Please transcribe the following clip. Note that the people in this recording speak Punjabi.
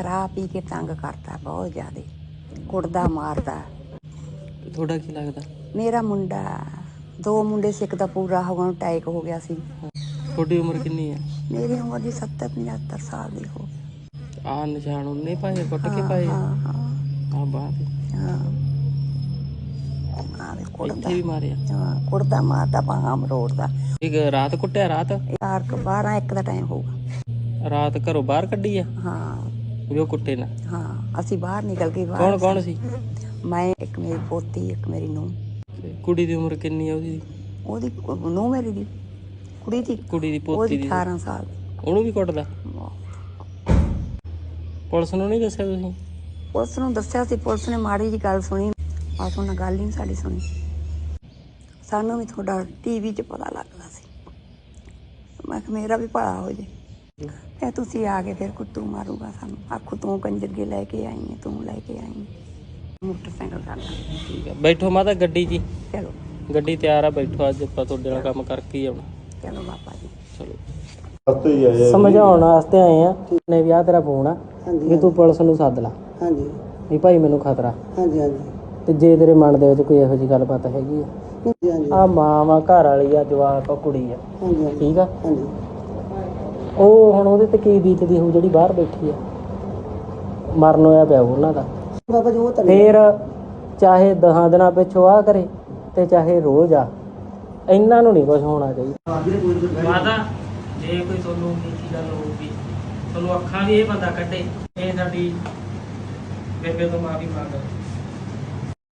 ਸ਼ਰਾਬ ਪੀ ਕੇ ਤੰਗ ਕਰਦਾ ਬਹੁਤ ਜ਼ਿਆਦੇ ਕੁੱਟਦਾ ਮਾਰਦਾ। ਤੁਹਾਡਾ ਕੀ ਲੱਗਦਾ? ਮੇਰਾ ਮੁੰਡਾ ਦੋ ਮੁੰਡੇ ਸੀ ਇੱਕ ਦਾ ਪੂਰਾ ਹੋ ਗਿਆ ਅਟੈਕ ਹੋ ਗਿਆ ਸੀ। ਤੁਹਾਡੀ ਉਮਰ ਕਿੰਨੀ ਹੈ? ਮੇਰੀ ਉਮਰ ਦੀ 70 75 ਸਾਲ ਦੀ ਹੋ ਆ ਨਿਸ਼ਾਨ ਉਹਨੇ ਪਾਏ ਕੁੱਟ ਕੇ ਪਾਏ? ਹਾਂ ਹਾਂ। ਆ ਬਾਤ ਹਾਂ। ਹਾਂ। ਵੀ ਮਾਰਿਆ। ਹਾਂ ਕੁੱਟਦਾ ਮਾਰਦਾ ਬਾਹਾਂ ਮਰੋੜਦਾ। ਇੱਕ ਰਾਤ ਕੁੱਟਿਆ ਰਾਤ? ਯਾਰ 12 ਇੱਕ ਦਾ ਟਾਈਮ ਹੋਊਗਾ। ਰਾਤ ਘਰੋਂ ਬਾਹਰ ਕੱਢੀ ਆ? ਹਾਂ। ਜੋ ਕੁੱਟੇ ਨਾ। ਹਾਂ ਅਸੀਂ ਬਾਹਰ ਨਿਕਲ ਗਏ ਕੌਣ ਬਾਹਰ ਕੌਣ ਸੀ? ਮੈਂ ਇੱਕ ਮੇਰੀ ਪੋਤੀ ਇੱਕ ਮੇਰੀ ਨੂੰਹ। ਤੇ ਕੁੜੀ ਦੀ ਉਮਰ ਕਿੰਨੀ ਆ ਉਹਦੀ? ਉਹਦੀ ਨੂੰਹ ਮੇਰੀ ਦੀ। ਕੁੜੀ ਦੀ। ਕੁੜੀ ਦੀ ਪੋਤੀ ਉਹਦੀ ਦੀ। 18 ਸਾਲ। ਉਹਨੂੰ ਵੀ ਕੁੱਟਦਾ? ਪੁਲਿਸ ਨੂੰ ਨਹੀਂ ਦੱਸਿਆ ਤੁਸੀਂ? ਪੁਲਿਸ ਨੂੰ ਦੱਸਿਆ ਸੀ ਪੁਲਿਸ ਨੇ ਮਾੜੀ ਜੀ ਗੱਲ ਸੁਣੀ। ਬਸ ਉਹਨਾਂ ਗੱਲ ਹੀ ਨਹੀਂ ਸਾਡੀ ਸੁਣੀ। ਸਾਨੂੰ ਵੀ ਤੁਹਾਡਾ ਟੀਵੀ 'ਚ ਪਤਾ ਲੱਗਦਾ ਸੀ। ਮੈਂ ਕਿਹਾ ਮੇਰਾ ਵੀ ਭਲਾ ਹੋ ਜੇ। ਤੇ ਤੁਸੀਂ ਆ ਕੇ ਫਿਰ ਕੁੱਟੂ ਮਾਰੂਗਾ ਸਾਨੂੰ। ਆਖੂ ਤੂੰ ਕੰਜਰਗੇ ਲੈ ਕੇ ਆਈ ਹੈ ਤੂੰ ਲੈ ਕੇ ਆਈ ਹੈ ਮੋਟਰਸਾਈਕਲ ਠੀਕ ਆ। ਬੈਠੋ ਮਾਤਾ ਗੱਡੀ 'ਚ ਹੀ। ਚਲੋ। ਗੱਡੀ ਤਿਆਰ ਆ ਬੈਠੋ ਅੱਜ ਆਪਾਂ ਤੁਹਾਡੇ ਨਾਲ ਕੰਮ ਕਰਕੇ ਹੀ ਆਉਣਾ। ਚਲੋ ਬਾਬਾ ਜੀ। ਚਲੋ। ਸਮਝਾਉਣ ਵਾਸਤੇ ਆਏ ਆ ਨੇ ਵਿਆਹ ਤੇਰਾ ਫੋਨ ਆ ਵੀ ਤੂੰ ਪੁਲਿਸ ਨੂੰ ਸੱਦ ਲਾ। ਹਾਂਜੀ। ਵੀ ਭਾਈ ਮੈਨੂੰ ਖਤਰਾ। ਹਾਂਜੀ ਹਾਂਜੀ। ਤੇ ਜੇ ਤੇਰੇ ਮਨ ਦੇ ਵਿੱਚ ਕੋਈ ਇਹੋ ਜਿਹੀ ਗੱਲਬਾਤ ਹੈਗੀ ਆ। ਹਾਂਜੀ ਹਾਂਜੀ। ਆ ਮਾਂ ਵਾ ਘਰ ਵਾਲੀ ਆ ਜਵਾਕ ਆ ਕੁੜੀ ਆ। ਹਾਂਜੀ। ਠੀਕ ਆ? ਹਾਂਜੀ। ਉਹ ਹੁਣ ਉਹਦੇ ਤੇ ਕੀ ਬੀਤਦੀ ਹੋਊ ਜਿਹੜੀ ਬਾਹਰ ਬੈਠੀ ਆ। ਮਰਨ ਹੋਇਆ ਪਿਆ ਉਹਨਾਂ ਦਾ। ਬਾਬਾ ਜੀ ਉਹ ਤਾਂ ਫੇਰ ਚਾਹੇ ਦਹਾਂ ਦਿਨਾਂ ਪਿੱਛੋਂ ਆ ਕਰੇ ਤੇ ਚਾਹੇ ਰੋਜ਼ ਆ। ਇਹਨਾਂ ਨੂੰ ਨਹੀਂ ਕੁਝ ਹੋਣਾ ਚਾਹੀਦਾ। ਮਾਤਾ ਜੇ ਕੋਈ ਤੁਹਾਨੂੰ ਨੀਤੀ ਗੱਲ ਹੋਊਗੀ ਤੁਹਾਨੂੰ ਅੱਖਾਂ ਵੀ ਇਹ ਬੰਦਾ ਕੱਢੇ ਇਹ ਸਾਡੀ ਬੇਬੇ ਤੋਂ ਮਾਫੀ ਮੰਗ